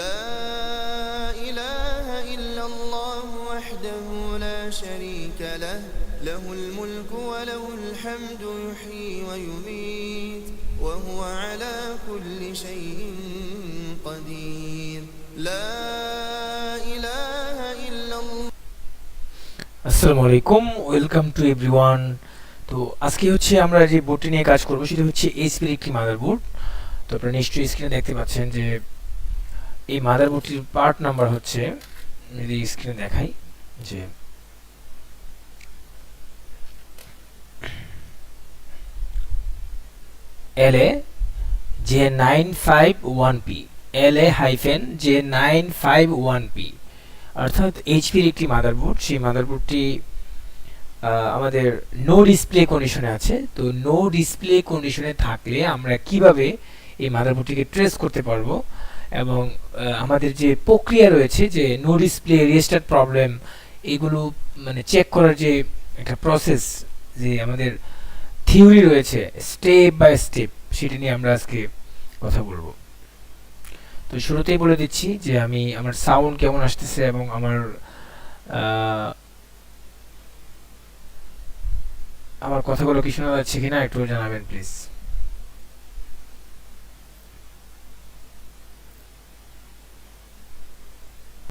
لا إله إلا الله وحده لا شريك له له الملك وله الحمد, يحيي ويميت, وهو على كل شيء قدير. لا إله إلا الله. আসসালামু আলাইকুম, welcome to everyone. তো আজকে হচ্ছে আমরা যে বোর্ডটি নিয়ে কাজ করব, সেটা হচ্ছে এইচপির একটি মাদার বোর্ড তো আপনারা নিশ্চয়ই স্ক্রিনে দেখতে পাচ্ছেন যে এই মাদারবোর্ডটির পার্ট নাম্বার হচ্ছে যদি স্ক্রিনে দেখাই, যে L A J nine five one P L A hyphen J nine five one P অর্থাৎ এইচপির একটি মাদারবোর্ড সেই মাদারবোর্ডটি আমাদের নো ডিসপ্লে কন্ডিশনে আছে, তো নো ডিসপ্লে কন্ডিশনে থাকলে আমরা কীভাবে এই মাদারবোর্ডটিকে ট্রেস করতে পারব? এবং আমাদের যে প্রক্রিয়া রয়েছে যে নো ডিসপ্লে রেজিস্টার প্রবলেম এগুলো মানে চেক করার যে একটা প্রসেস যে আমাদের থিওরি রয়েছে স্টেপ বাই স্টেপ সেটা নিয়ে আমরা আজকে কথা বলব। তো শুরুতেই বলে দিচ্ছি যে আমি, আমার সাউন্ড কেমন আসতেছে এবং আমার আমার কথাগুলো কি শোনা যাচ্ছে কিনা একটু জানাবেন প্লিজ